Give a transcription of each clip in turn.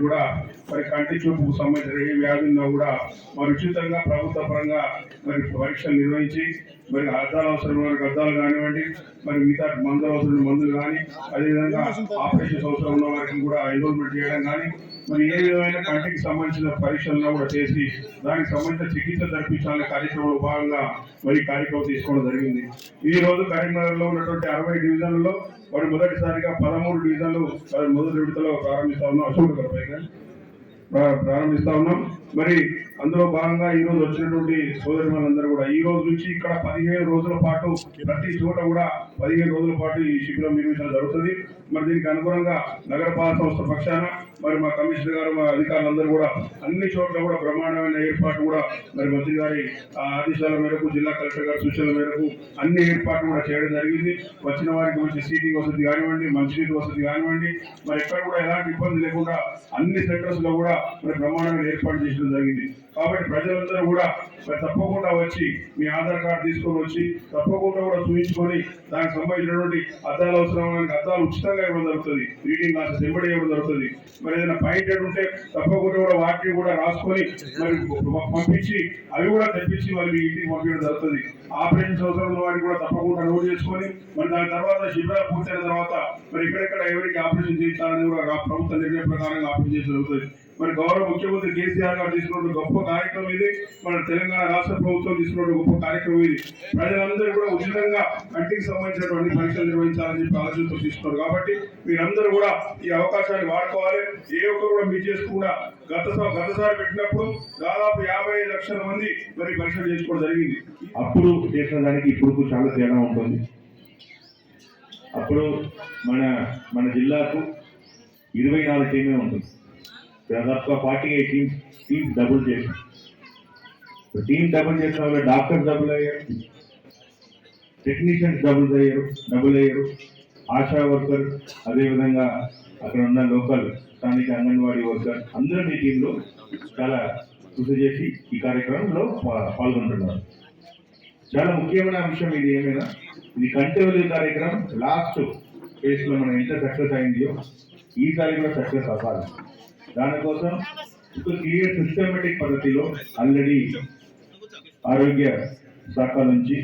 కూడా మరి కంటి చూపుకు సంబంధించిన ఏ వ్యాధి ఉన్నా కూడా మరి ఉచితంగా ప్రభుత్వ పరంగా మరి పరీక్షలు నిర్వహించి మరి అర్థాలు అవసరం అర్థాలు వారికి కానివ్వండి మరి మిగతా మందులు అవసరం మందులు కానీ అదేవిధంగా ఆపరేషన్ అవసరం ఉన్న వారికి కూడా ఎన్రోల్మెంట్ చేయడం కానీ మరి ఏ విధమైన కంటికి సంబంధించిన పరీక్షలను కూడా చేసి దానికి సంబంధించిన చికిత్స జరిపించాలనే కార్యక్రమంలో భాగంగా మరి కార్యక్రమం తీసుకోవడం జరిగింది. ఈ రోజు కరీంనగర్లో ఉన్నటువంటి అరవై డివిజన్లలో మరి మొదటిసారిగా పదమూడు డివిజన్లు మరి మొదటి విడతలో ప్రారంభిస్తా ఉన్నాం. అశోక్ గారు పైగా. ప్రారంభిస్తా ఉన్నాం. మరి అందులో భాగంగా ఈ రోజు వచ్చినటువంటి సోదరి వాళ్ళందరూ కూడా ఈ రోజు నుంచి ఇక్కడ పదిహేను రోజుల పాటు ప్రతి చోట కూడా పదిహేను రోజుల పాటు ఈ శిబిరం నిర్మించడం జరుగుతుంది. మరి దీనికి అనుగుణంగా నగరపాలక సంస్థ పక్షాన మరి మా కమిషనర్ గారు మా అధికారులందరూ కూడా అన్ని చోట్ల కూడా బ్రహ్మాండమైన ఏర్పాటు కూడా మరి మంత్రి గారి ఆదేశాల మేరకు జిల్లా కలెక్టర్ గారి సూచనల మేరకు అన్ని ఏర్పాట్లు కూడా చేయడం జరిగింది. వచ్చిన వారికి మంచి సీటింగ్ వసతి కానివ్వండి మంచినీటి వసతి కానివ్వండి మరి ఎక్కడ కూడా ఎలాంటి ఇబ్బంది లేకుండా అన్ని సెంటర్స్లో కూడా మరి బ్రహ్మాండమైన ఏర్పాటు చేయడం జరిగింది. కాబట్టి ప్రజలందరూ కూడా మరి తప్పకుండా వచ్చి మీ ఆధార్ కార్డు తీసుకొని వచ్చి తప్పకుండా కూడా చూపించుకొని దానికి సంబంధించినటువంటి అద్దాలు అవసరమైన అద్దాలు ఉచితంగా ఇవ్వడం జరుగుతుంది. రీడింగ్ క్లాసెస్ ఎంబడి ఇవ్వడం జరుగుతుంది. మరి ఏదైనా పాయింటెడ్ ఉంటే తప్పకుండా కూడా వాటిని కూడా రాసుకొని మరి పంపించి అవి కూడా తెప్పించి మరి మీ ఇంటికి పంపించడం జరుగుతుంది. ఆపరేషన్ అవసరం ఉన్న కూడా తప్పకుండా నోట్ చేసుకొని మరి దాని తర్వాత శిబిరాలు పూర్తయిన తర్వాత మరి ఎక్కడెక్కడ ఎవరికి ఆపరేషన్ చేయించాలని కూడా ప్రభుత్వ నిర్ణయం ప్రకారంగా ఆపరేషన్ చేసి జరుగుతుంది. మరి గౌరవ ముఖ్యమంత్రి కేసీఆర్ గారు తీసుకున్న గొప్ప కార్యక్రమం ఇది. మన తెలంగాణ రాష్ట్ర ప్రభుత్వం తీసుకున్న గొప్ప కార్యక్రమం ఇది. ప్రజలందరూ కూడా ఉచితంగా కంటికి సంబంధించినటువంటి పరీక్షలు నిర్వహించాలని చెప్పి ఆలోచనతో తీసుకున్నారు. కాబట్టి మీరందరూ కూడా ఈ అవకాశాన్ని వాడుకోవాలి. ఏ ఒక్కరు కూడా మీ చేసుకుండా గత గతసారి పెట్టినప్పుడు దాదాపు యాభై ఐదు లక్షల మంది మరి పరీక్షలు చేసుకోవడం జరిగింది. అప్పుడు చేసిన దానికి ఇప్పుడు చాలా తేడా ఉంటుంది. అప్పుడు మన మన జిల్లాకు ఇరవై నాలుగు టీమే ఉంటుంది. దాదాపుగా forty eight teams teams double చేసాం టీమ్ డబుల్ చేసిన వల్ల డాక్టర్ డబుల్ అయ్యారు టెక్నీషియన్స్ డబుల్ అయ్యారు డబుల్ అయ్యారు ఆశా వర్కర్ అదేవిధంగా అక్కడ ఉన్న లోకల్ స్థానిక అంగన్వాడీ వర్కర్ అందరూ మీ టీంలో చాలా కృషి చేసి ఈ కార్యక్రమంలో పాల్గొంటున్నారు. చాలా ముఖ్యమైన అంశం ఇది ఏమైనా? ఇది కంటెవల్యూ కార్యక్రమం లాస్ట్ ఫేజ్లో మనం ఎంత సక్సెస్ అయిందో ఈసారి కూడా సక్సెస్ అవ్వాలి. దానికోసం ఇప్పుడు క్లియర్ సిస్టమేటిక్ పద్ధతిలో ఆల్రెడీ ఆరోగ్య శాఖ నుంచి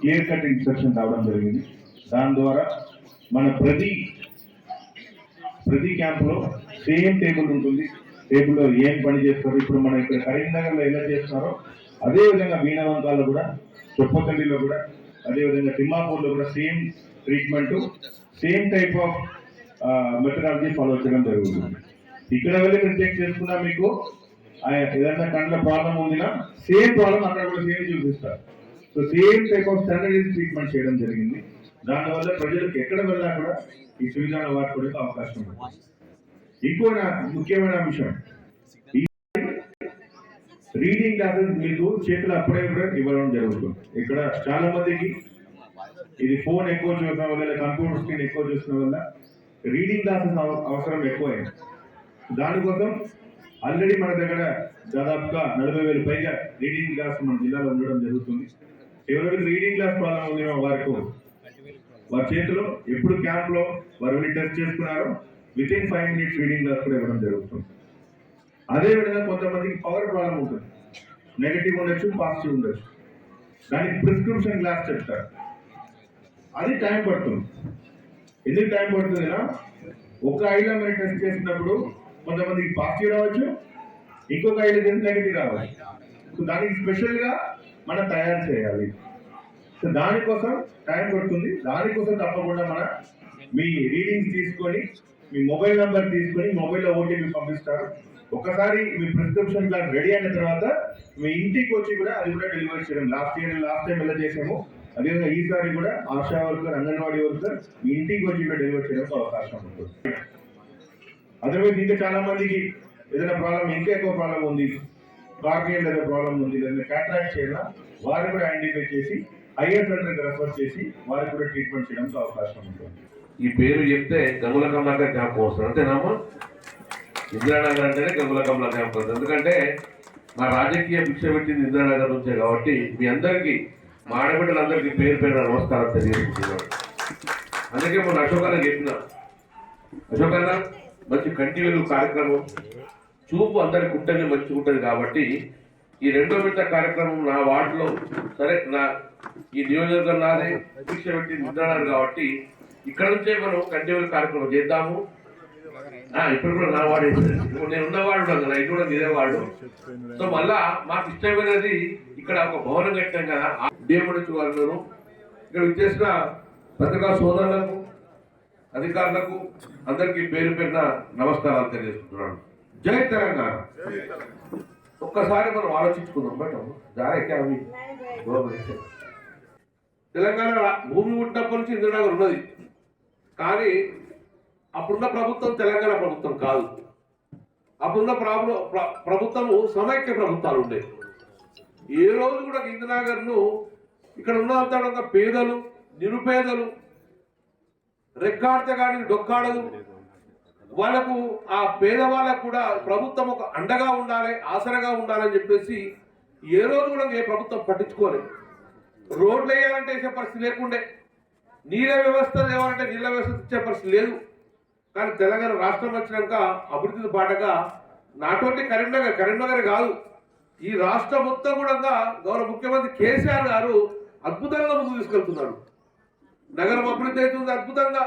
క్లియర్ కట్ ఇన్స్ట్రక్షన్ రావడం జరిగింది. దాని ద్వారా మన ప్రతి ప్రతి క్యాంపులో సేమ్ టేబుల్ ఉంటుంది. టేబుల్లో ఏం పని చేస్తారు? ఇప్పుడు మనం ఇక్కడ కరీంనగర్లో ఎలా చేస్తున్నారో అదే విధంగా మీనవంకాల్లో కూడా చొప్పతండిలో కూడా అదేవిధంగా తిమ్మాపూర్లో కూడా same treatment same type of methodology follow చేయడం జరుగుతుంది. ఇక్కడ వెళ్ళి మీరు చెక్ చేసుకున్నా మీకు ఆ ఏదైనా కండ్ల ప్రాబ్లం ఉందినా సేమ్ ప్రాబ్లం అక్కడ కూడా సేమ్ చూపిస్తారు. So same type of standardise treatment చేయడం జరిగింది. దానివల్ల ప్రజలకు ఎక్కడ వెళ్ళినా కూడా ఈ సువిధాన్ని వాడుకోవడానికి అవకాశం ఉంది ఇంకో ముఖ్యమైన అంశం. రీడింగ్ క్లాసెస్ మీకు చేతులు అప్పుడే కూడా ఇవ్వడం జరుగుతుంది. ఇక్కడ చాలా మందికి ఇది ఫోన్ ఎక్కువ చూసిన వల్ల కంప్యూటర్ స్క్రీన్ ఎక్కువ చూసిన వల్ల రీడింగ్ క్లాసెస్ అవసరం ఎక్కువైంది. దానికోసం ఆల్రెడీ మన దగ్గర దాదాపుగా నలభై వేలు పైగా రీడింగ్ క్లాస్ మన జిల్లాలో ఉండడం జరుగుతుంది. ఎవరైతే రీడింగ్ క్లాస్ ప్రాబ్లం ఉందో వారికి వారి చేతిలో ఎప్పుడు క్యాంప్లో వారు వెళ్ళి టెస్ట్ చేసుకున్నారో with in five minutes reading class కూడా ఇవ్వడం జరుగుతుంది. అదేవిధంగా కొంతమందికి పవర్ ప్రాబ్లం ఉంటుంది. నెగటివ్ ఉండొచ్చు పాజిటివ్ ఉండొచ్చు. దానికి ప్రిస్క్రిప్షన్ గ్లాస్ చెప్తారు. అది టైం పడుతుంది. ఎందుకు టైం పడుతుందినా ఒక ఐలో మీరు టెస్ట్ చేసినప్పుడు కొంతమందికి పాజిటివ్ రావచ్చు ఇంకొక ఐదు చేసి నెగిటివ్ రావచ్చు. సో దానికి స్పెషల్గా మనం తయారు చేయాలి. సో దానికోసం టైం పడుతుంది. దానికోసం తప్పకుండా మన మీ రీడింగ్స్ తీసుకొని మీ మొబైల్ నెంబర్ తీసుకొని మొబైల్లో ఓటీపీ పంపిస్తారు. ఒకసారి మీ ప్రిస్క్రిప్షన్ ప్లాన్ రెడీ అయిన తర్వాత మీ ఇంటికి వచ్చి కూడా అది కూడా డెలివరీ చేయడం. లాస్ట్ ఇయర్ లాస్ట్ టైం ఎలా చేసాము అదేవిధంగా ఈసారి కూడా ఆశా వర్కర్ అంగన్వాడీ వర్కర్ మీ ఇంటికి వచ్చి కూడా డెలివరీ చేయడానికి అవకాశం ఉంటుంది. అదర్వైజ్ ఇంకా చాలా మందికి ఏదైనా ప్రాబ్లం ఇంకా ఎక్కువ ప్రాబ్లం ఉంది. కార్నియల్ ఏదైనా ప్రాబ్లం ఉంది లేదా కాంట్రాక్ట్ చేయాలా వారు కూడా ఐడెంటిఫై చేసి హైయర్ సెంటర్కి రెఫర్ చేసి వారికి కూడా ట్రీట్మెంట్ చేయడానికి అవకాశం ఉంటుంది. ఈ పేరు చెప్తే గంగుల కమలాకర్ క్యాంప్ వస్తుంది. అంతేనామా ఇందిరానగర్ అంటేనే గంగుల కమలా క్యాంప్ వస్తుంది. ఎందుకంటే మా రాజకీయ భిక్ష పెట్టింది ఇందిరానగర్ నుంచే కాబట్టి మీ అందరికీ మా ఆడబిడ్డలందరికీ పేరు పేరు నమస్కారం తెలియజేస్తున్నాను. అందుకే మొన్న అశోకన్న చెప్పిన. అశోకన్నా మంచి కంటిన్యూ కార్యక్రమం. చూపు అందరికి ఉంటుంది మంచిగా ఉంటుంది కాబట్టి ఈ రెండో విడత కార్యక్రమం నా వార్డులో సరే నా ఈ నియోజకవర్గం నాదే దీక్ష పెట్టి నిద్రన్నారు కాబట్టి ఇక్కడ నుంచే మనం కంటిన్యూ కార్యక్రమం చేద్దాము. ఆ, ఇప్పుడు కూడా నా వాడు నేను ఉన్నవాడు కదా ఇది కూడా ఇదే వాడు సో మళ్ళా మాకు ఇష్టమైనది ఇక్కడ ఒక భవనం కట్టాం కదా డిఎంహెచ్ వాళ్ళు ఇక్కడ విచ్చేసిన పత్రికా సోదరులకు అధికారులకు అందరికీ పేరు పేరున నమస్కారాలు తెలియజేస్తున్నాను. జై తెలంగాణ. ఒక్కసారి మనం ఆలోచించుకుందాం. బట్ జారైతే అవి తెలంగాణ భూమి ఉన్నప్పటి నుంచి ఇంద్రనగర్ ఉన్నది. కానీ అప్పుడున్న ప్రభుత్వం తెలంగాణ ప్రభుత్వం కాదు. అప్పుడున్న ప్రాబ్లం ప్రభుత్వం ప్రభుత్వము సమైక్య ప్రభుత్వాలు ఉండేవి ఏ రోజు కూడా ఇందిరానగర్ను ఇక్కడ ఉన్న పేదలు నిరుపేదలు రెక్కాడితే కానీ డొక్కాడదు వాళ్ళకు ఆ పేదవాళ్ళకు కూడా ప్రభుత్వం ఒక అండగా ఉండాలి ఆసరగా ఉండాలని చెప్పేసి ఏ రోజు కూడా ఏ ప్రభుత్వం పట్టించుకోలేదు. రోడ్లు వేయాలంటే వేసే పరిస్థితి లేకుండే. నీళ్ళ వ్యవస్థ లేవాలంటే నీళ్ళ వ్యవస్థ ఇచ్చే పరిస్థితి లేదు. కానీ తెలంగాణ రాష్ట్రం వచ్చినాక అభివృద్ధి బాటగా నాటువంటి కరీంనగర్ కరీంనగర్ కాదు. ఈ రాష్ట్ర మొత్తం కూడా గౌరవ ముఖ్యమంత్రి కేసీఆర్ గారు అద్భుతంగా ముందు తీసుకెళ్తున్నారు. నగరం అభివృద్ధి అవుతుంది అద్భుతంగా.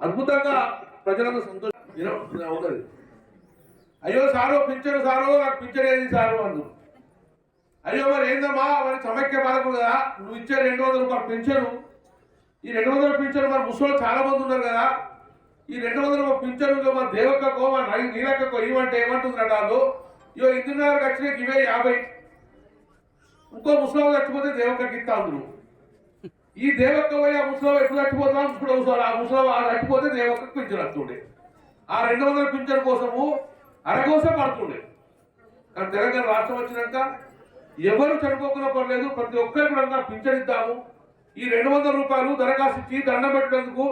అద్భుతంగా ప్రజలకు సంతోషం అవుతుంది. అయ్యో సారు పింఛను సారో నాకు పింఛన్ ఏది సారు అందు. అయ్యో మరి ఏందమ్మా మరి సమైక్య పాలకు కదా నువ్వు ఇచ్చే రెండు వందల రూపాయలు పింఛను. ఈ రెండు వందల పింఛను మరి ముసలి చాలా మంది ఉన్నారు కదా. ఈ రెండు వందల పింఛను మా దేవక్కకో మా నీలక్కకో ఇవ్వంటే ఏమంటుంది వాళ్ళు ఇయో ఇందున్నరకు వచ్చిన ఇవే యాభై. ఇంకో ముసలి చచ్చిపోతే దేవక్కకి ఇస్తా అందులో ఈ దేవక్క ఆ ముసలి ఎప్పుడు చచ్చిపోతాం ఇప్పుడు ముసలి ఆ ముసలి ఆ చచ్చిపోతే దేవక్కకు పింఛన్ వస్తుండే. ఆ రెండు వందల పింఛన్ కోసము అరకోసం పడుతుండే. కానీ తెలంగాణ రాష్ట్రం వచ్చినాక ఎవరు చనిపోకుండా పర్లేదు ప్రతి ఒక్కరికి కూడా పింఛన్ ఇద్దాము. ఈ రెండు వందల రూపాయలు దరఖాస్తు ఇచ్చి దండం పెట్టినందుకు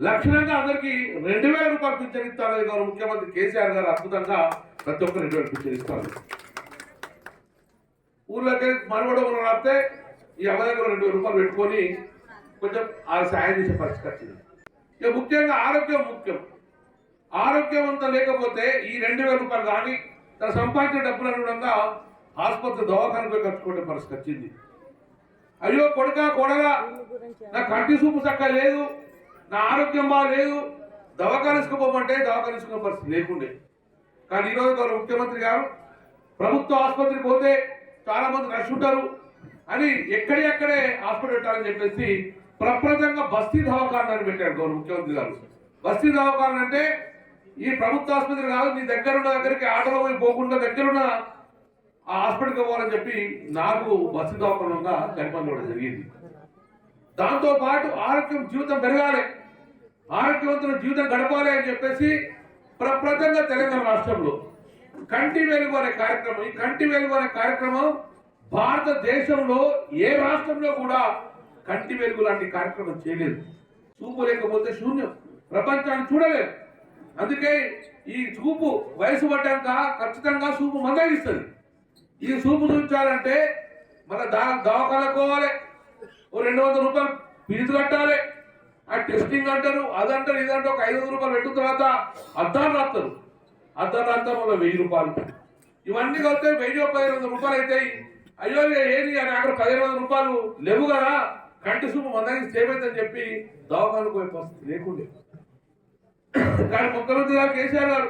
లక్షణంగా అందరికి రెండు వేల రూపాయలు పింఛన్ ఇస్తారని గౌరవ ముఖ్యమంత్రి కేసీఆర్ గారు అద్భుతంగా ప్రతి ఒక్కరు రెండు వేల పింఛన్ ఇస్తారు. ఊర్లోకి మనవడ రాస్తే ఈ అమ్మ దగ్గర రెండు వేల రూపాయలు పెట్టుకొని కొంచెం ఆ సాయం చేసే పరిస్థితి వచ్చింది. ఇక ముఖ్యంగా ఆరోగ్యం ముఖ్యం. ఆరోగ్యం అంతా లేకపోతే ఈ రెండు వేల రూపాయలు కానీ తన సంపాదించిన డబ్బులు అనుగుణంగా ఆసుపత్రి దవాఖానపై కట్టుకునే పరిస్థితి వచ్చింది. అయ్యో కొడుక కొడగా నా కంటి చూపు చక్క లేదు నా ఆరోగ్యం బాగాలేదు దవాఖానిసుకోమంటే దవాఖానిసుకునే పరిస్థితి లేకుండే. కానీ ఈరోజు గౌరవ ముఖ్యమంత్రి గారు ప్రభుత్వ ఆసుపత్రికి పోతే చాలా మంది రష్ ఉంటారు అని ఎక్కడెక్కడే హాస్పిటల్ పెట్టాలని చెప్పేసి ప్రప్రదంగా బస్తీ దవాఖాన అని పెట్టాడు గౌరవ ముఖ్యమంత్రి గారు. బస్తీ దవాఖాన అంటే ఈ ప్రభుత్వ ఆసుపత్రి కాదు నీ దగ్గర ఉన్న దగ్గరికి ఆటోలో పోయి పోకుండా దగ్గరున్న ఆ హాస్పిటల్కి పోవాలని చెప్పి నాకు బస్తీ దవాఖానంగా కనిపించడం జరిగింది. దాంతో పాటు ఆరోగ్యం జీవితం పెరగాలి ఆరోగ్యవంతుల జీవితం గడపాలి అని చెప్పేసి ప్రప్రదంగా తెలంగాణ రాష్ట్రంలో కంటి వెలుగు అనే కార్యక్రమం ఈ కంటి వెలుగు అనే కార్యక్రమం భారతదేశంలో ఏ రాష్ట్రంలో కూడా కంటి వెలుగు లాంటి కార్యక్రమం చేయలేదు. చూపు లేకపోతే శూన్యం. ప్రపంచాన్ని చూడలేదు. అందుకే ఈ చూపు వయసు పడ్డాక ఖచ్చితంగా చూపు మందగిస్తుంది ఈ చూపు చూపించాలంటే మన దా దవాఖానకోవాలి ఓ రెండు వందల రూపాయలు ఫీజు కట్టాలి. ఆ టెస్టింగ్ అంటారు అదంటారు ఇదంటారు. ఒక ఐదు వందల రూపాయలు పెట్టిన తర్వాత అద్దాలు రాస్తారు. అద్దాలు రాస్తారు వల్ల వెయ్యి రూపాయలు. ఇవన్నీ కలిస్తే వెయ్యి పదిహేను వందల రూపాయలు అవుతాయి. అయ్యో ఏంది ఏది అని అక్కడ పదిహేను వందల రూపాయలు లేవు కదా. కంటి సూపు మందరికి సేవ్ చెప్పి దవాఖానకు పోయే పరిస్థితి లేకుండే. కానీ ముఖ్యమంత్రి గారు కేసీఆర్ గారు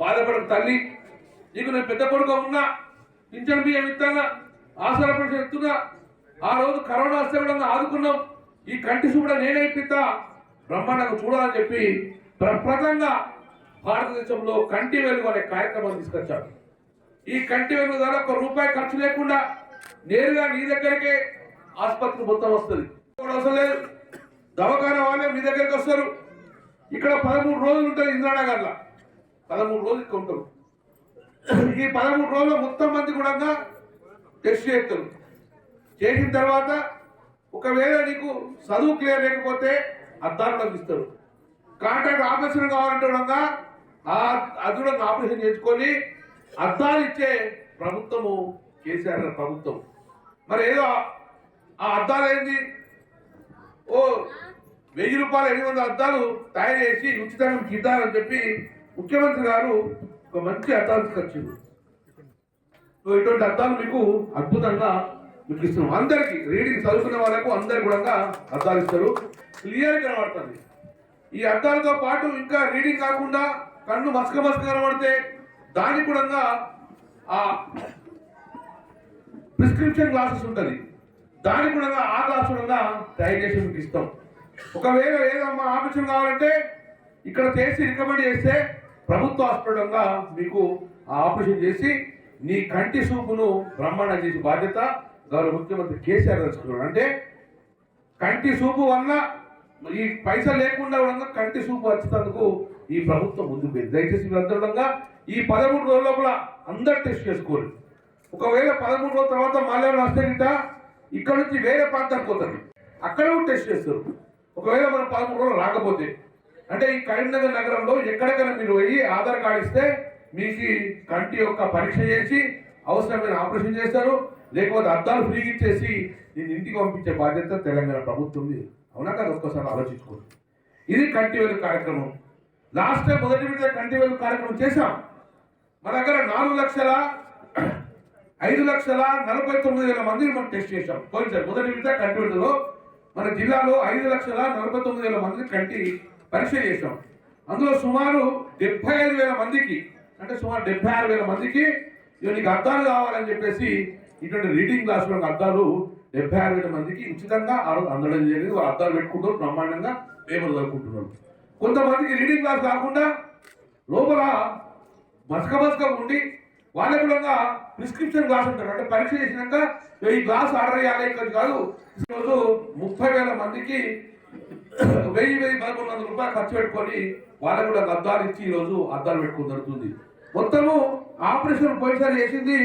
బాధపడకు తల్లి. నీకు నేను పెద్ద కొడుకు ఉన్నా పింఛన్ బియ్యం ఇస్తానా ఆసర పెన్షన్ ఎత్తున్నా. ఆ రోజు కరోనా వస్తే కూడా ఆదుకున్నాం. ఈ కంటి చూడ నేనే ఇప్పిస్తా. బ్రహ్మాండంగా చూడాలని చెప్పి ప్రప్రదంగా భారతదేశంలో కంటి వెలుగు అనే కార్యక్రమం తీసుకొచ్చాడు ఈ కంటి వెలుగు ద్వారా ఒక రూపాయి ఖర్చు లేకుండా నేరుగా నీ దగ్గరకే ఆసుపత్రి మొత్తం వస్తుంది. కూడా అవసరం లేదు. దవాఖాన వాళ్ళే మీ దగ్గరికి వస్తారు. ఇక్కడ పదమూడు రోజులు ఉంటుంది ఇంద్రానగర్లో పదమూడు రోజులు ఇక్కడ ఉంటారు. ఈ పదమూడు రోజులు మొత్తం మంది కూడా టెస్ట్ చేస్తారు. చేసిన తర్వాత ఒకవేళ నీకు చదువు క్లియర్ లేకపోతే అద్దాలు ఇస్తారు కాంట్రాక్ట్ ఆపరేషన్ కావాలంటే కూడా ఆ అది కూడా ఆపరేషన్ చేసుకొని అద్దాలు ఇచ్చే ప్రభుత్వము కేసీఆర్ ప్రభుత్వం. మరి ఏదో ఆ అద్దాలు ఏంటి ఓ వెయ్యి రూపాయలు ఎనిమిది వందల అద్దాలు తయారు చేసి ఉచితంగా మీకు చెప్పి ముఖ్యమంత్రి గారు ఒక మంచి అద్దాలు తీసుకొచ్చింది సో ఇటువంటి అద్దాలు మీకు అద్భుతంగా మీకు ఇస్తున్నాం. అందరికి రీడింగ్ చదువుకునే వాళ్ళకు అందరికి కూడా అద్దాలు ఇస్తారు. క్లియర్ కనబడుతుంది. ఈ అద్దాలతో పాటు ఇంకా రీడింగ్ కాకుండా కన్ను మసక మసక కనబడితే దానికి కూడా ఆ ప్రిస్క్రిప్షన్ గ్లాసెస్ ఉంటుంది. దానికి కూడా ఆ గ్లాస్ కూడా తయారు చేసి మీకు ఇస్తాం. ఒకవేళ ఏదమ్మా ఆపరేషన్ కావాలంటే ఇక్కడ చేసి రికమెండ్ చేస్తే ప్రభుత్వ హాస్పిటల్గా మీకు ఆ ఆపరేషన్ చేసి నీ కంటి సూపును బ్రహ్మాండం చేసే బాధ్యత గౌరవ ముఖ్యమంత్రి కేసీఆర్ తెలుసుకున్నాడు అంటే కంటి సూపు వల్ల ఈ పైసలు లేకుండా ఉండగా కంటి సూపు వచ్చేటందుకు ఈ ప్రభుత్వం ముందుకు పోయింది. దయచేసి మీరందరూ ఈ పదమూడు రోజుల లోపల అందరు టెస్ట్ చేసుకోరు ఒకవేళ పదమూడు రోజుల తర్వాత మళ్ళీ వస్తే గిట్ట ఇక్కడ నుంచి వేరే ప్రాంతానికి పోతుంది అక్కడ కూడా టెస్ట్ చేస్తారు. ఒకవేళ మనం పదమూడు రోజులు రాకపోతే అంటే ఈ కరీంనగర్ నగరంలో ఎక్కడికైనా మీరు పోయి ఆధార్ కార్డు ఇస్తే మీకు కంటి యొక్క పరీక్ష చేసి అవసరమైన ఆపరేషన్ చేస్తారు. లేకపోతే అద్దాలు ఫ్రీగా ఇచ్చేసి నేను ఇంటికి పంపించే బాధ్యత తెలంగాణ ప్రభుత్వం ఉంది అవునా కదా? ఒక్కసారి ఆలోచించుకోండి. ఇది కంటి వెలుగు కార్యక్రమం. లాస్ట్ టైం మొదటి విడత కంటి వెలుగు కార్యక్రమం చేశాం. మన దగ్గర నాలుగు లక్షల ఐదు లక్షల నలభై తొమ్మిది వేల మందిని మనం టెస్ట్ చేశాం. పోయింది మొదటి విడత కంటి వెలుగులో మన జిల్లాలో ఐదు లక్షల నలభై తొమ్మిది వేల మందిని కంటి పరీక్ష చేశాం. అందులో సుమారు డెబ్బై ఐదు వేల మందికి అంటే సుమారు డెబ్బై ఆరు వేల మందికి ఇవి నీకు కావాలని చెప్పేసి ఇటువంటి రీడింగ్ క్లాసులో అద్దాలు డెబ్బై ఆరు వేల మందికి ఉచితంగా ఆ రోజు అందడం జరిగింది. వాళ్ళు అద్దాలు పెట్టుకుంటూ బ్రహ్మాండంగా మేము చదువుకుంటున్నాం కొంతమందికి రీడింగ్ క్లాస్ కాకుండా లోపల మసక మసక ఉండి వాళ్ళకి కూడా ప్రిస్క్రిప్షన్ గ్లాస్ ఉంటారు. అంటే పరీక్ష చేసినాక ఈ గ్లాస్ ఆర్డర్ చేయాలి ఇక్కడ కాదు. ఈరోజు ముప్పై వేల మందికి వెయ్యి వెయ్యి పదకొండు వందల రూపాయలు ఖర్చు పెట్టుకొని వాళ్ళకు కూడా అద్దాలు ఇచ్చి ఈరోజు అద్దాలు పెట్టుకుని జరుగుతుంది. మొత్తము ఆపరేషన్ పోయినసారి చేసింది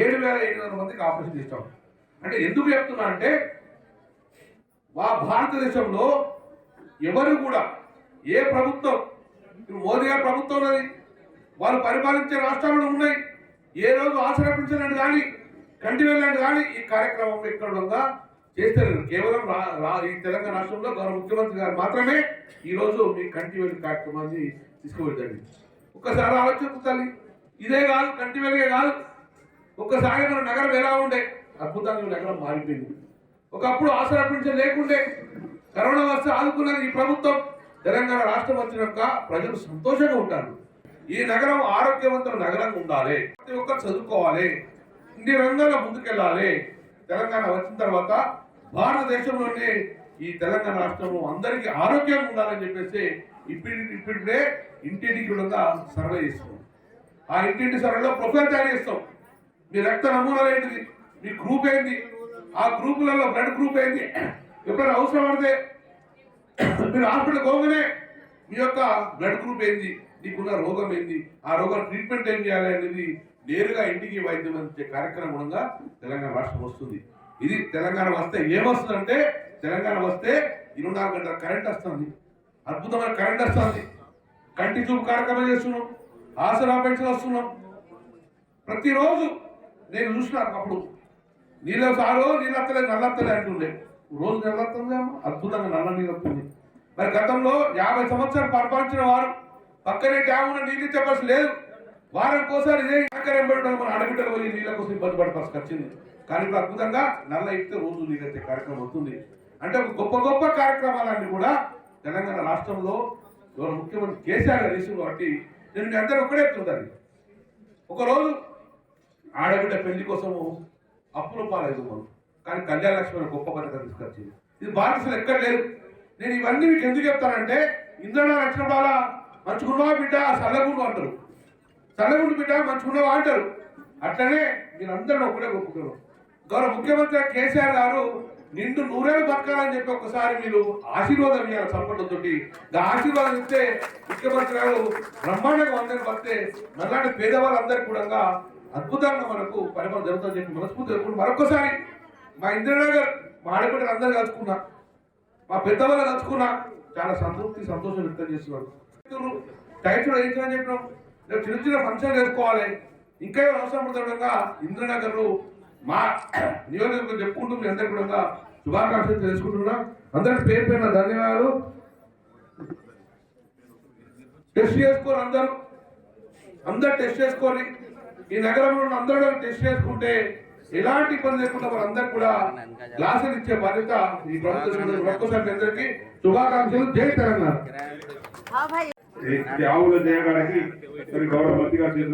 ఏడు వేల ఎనిమిది వందల మందికి ఆపరేషన్ చేస్తాం అంటే ఎందుకు చెప్తున్నా అంటే మా భారతదేశంలో ఎవరు కూడా ఏ ప్రభుత్వం? మోదీ గారి ప్రభుత్వం ఉన్నది. వాళ్ళు పరిపాలించే రాష్ట్రాలు ఉన్నాయి. ఏ రోజు ఆశ్రయించినట్టు కానీ కంటి వెళ్ళినట్టు కానీ ఈ కార్యక్రమం ఎక్కడ చేస్తారు కేవలం రా- రా- ఈ తెలంగాణ రాష్ట్రంలో గౌరవ ముఖ్యమంత్రి గారు మాత్రమే ఈ మీ కంటి వెళ్ళి కార్యక్రమాన్ని తీసుకువెళ్తండి ఒక్కసారి ఆలోచించాలి ఇదే కాదు కంటి వెలుగే కాదు. ఒక్కసారి మన నగరం ఎలా ఉండే? అద్భుతంగా నగరం మారిపోయింది. ఒకప్పుడు ఆసరా లేకుండే కరోనా వస్తే ఆదుకున్నది ఈ ప్రభుత్వం. తెలంగాణ రాష్ట్రం వచ్చినాక ప్రజలు సంతోషంగా ఉంటారు. ఈ నగరం ఆరోగ్యవంతమైన నగరంగా ఉండాలి. ప్రతి ఒక్కరు చదువుకోవాలి. ఇన్ని రంగాల్లో ముందుకెళ్ళాలి. తెలంగాణ వచ్చిన తర్వాత భారతదేశంలోనే ఈ తెలంగాణ రాష్ట్రంలో అందరికీ ఆరోగ్యంగా ఉండాలని చెప్పేసి ఇప్పుడు ఇప్పుడే ఇంటింటికి కూడా సర్వే చేస్తున్నాం. ఆ ఇంటింటి సర్వేలో ప్రొఫైల్ తయారు చేస్తాం. మీ రక్త నమూనాలు ఏంటిది? మీ గ్రూప్ ఏంటి ఆ గ్రూపులలో బ్లడ్ గ్రూప్ ఏంటి ఎప్పుడైనా అవసరం పడితే మీరు హాస్పిటల్ పోగానే మీ యొక్క బ్లడ్ గ్రూప్ ఏంది? నీకున్న రోగం ఏంది? ఆ రోగం ట్రీట్మెంట్ ఏం చేయాలి అనేది నేరుగా ఇంటికి వైద్యం అందించే కార్యక్రమం తెలంగాణ రాష్ట్రం వస్తుంది. ఇది తెలంగాణ వస్తే ఏమొస్తుందంటే తెలంగాణ వస్తే ఇరవై నాలుగు గంటల కరెంట్ వస్తుంది. అద్భుతమైన కరెంట్ వస్తుంది. కంటి చూపు కార్యక్రమం చేస్తున్నాం. ఆసరా పెన్షన్ వస్తున్నాం. ప్రతిరోజు నేను చూసినా అప్పుడు నీళ్ళ సారో నీళ్ళత్తలే నల్లత్తలే అంటుండే. రోజు నల్లత్తుంది అద్భుతంగా నల్ల నీళ్ళు వస్తుంది. మరి గతంలో యాభై సంవత్సరాలు పరిపాలించిన వారు పక్కనే డ్యామ్ ఉన్న నీళ్ళు ఇచ్చే పరిస్థితి లేదు. వారం కోసారి ఇదే ఎకరం పెట్టడం మన అడవిటలు పోయి నీళ్ళ కోసం ఇబ్బంది పడే పరిస్థితి వచ్చింది. కానీ ఇప్పుడు అద్భుతంగా నల్ల ఇస్తే రోజు నీళ్ళు కార్యక్రమం అవుతుంది. అంటే ఒక గొప్ప గొప్ప కార్యక్రమాలన్నీ కూడా తెలంగాణ రాష్ట్రంలో ఎవరు ముఖ్యమంత్రి కేసీఆర్ గారు కాబట్టి నేను మీ అందరూ ఒక్కడే చెప్తుంటాను. ఒకరోజు ఆడబిడ్డ పెళ్ళి కోసము అప్పుల పాలేదు మనం కానీ కళ్యాణ లక్ష్మి గొప్ప పథకం తీసుకొచ్చింది. ఇది భారతదేశంలో ఎక్కడ లేదు నేను ఇవన్నీ మీకు ఎందుకు చెప్తానంటే ఇంద్రనా లక్ష్మణ మంచుకున్నావా బిడ్డ చల్లగుండు అంటారు. చల్లగుండు బిడ్డ మంచుకున్నావా అంటారు. అట్లనే మీరందరూ ఒకటే ఒప్పుకున్నారు గౌరవ. ముఖ్యమంత్రి కేసీఆర్ గారు నిండు నూరేళ్ళు బతకాలని చెప్పి ఒకసారి మీరు ఆశీర్వాదం ఇవ్వాలి సంపదతో ఆశీర్వాదం ఇస్తే ముఖ్యమంత్రి గారు బ్రహ్మాండంగా అందరికి వస్తే మనలాంటి పేదవాళ్ళందరికీ కూడా అద్భుతంగా మనకు పరిమాణం జరుగుతుందని చెప్పి మనస్ఫూర్తి మరొకసారి మా ఇంద్రనగర్ మా ఆడబిడ్డలు అందరూ కలుసుకున్నా మా పెద్దవాళ్ళు కలుసుకున్నా చాలా సంతృప్తి సంతోషం వ్యక్తం చేస్తున్నారు టైట్స్ కూడా ఏంటని చెప్పినాం? రేపు చిన్న చిన్న ఫంక్షన్ చేసుకోవాలి. ఇంకా అవసరం పడుతుండగా ఇంద్రనగర్లో మా నియోజకవర్గం చెప్పుకుంటూ మీ అందరికీ కూడా శుభాకాంక్షలు తెలుసుకుంటున్నా. అందరికి పేరు పేరున ధన్యవాదాలు. టెస్ట్ చేసుకోరు అందరూ. అందరు టెస్ట్ చేసుకొని ఈ నగరంలో ఉన్న అందరూ టెస్ట్ చేసుకుంటే ఎలాంటి ఇబ్బంది లేకుండా మనందరూ కూడా గ్లాసులు ఇచ్చే బాధ్యత ఈ ప్రభుత్వం ఒక్కసారి అందరికీ శుభాకాంక్షలు జై తెలంగాణ ఆవుల చేయడానికి మరి గౌరవ మంత్రి గారి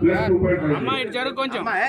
ప్లస్ టూ పాయింట్ కొంచెం ఫైవ్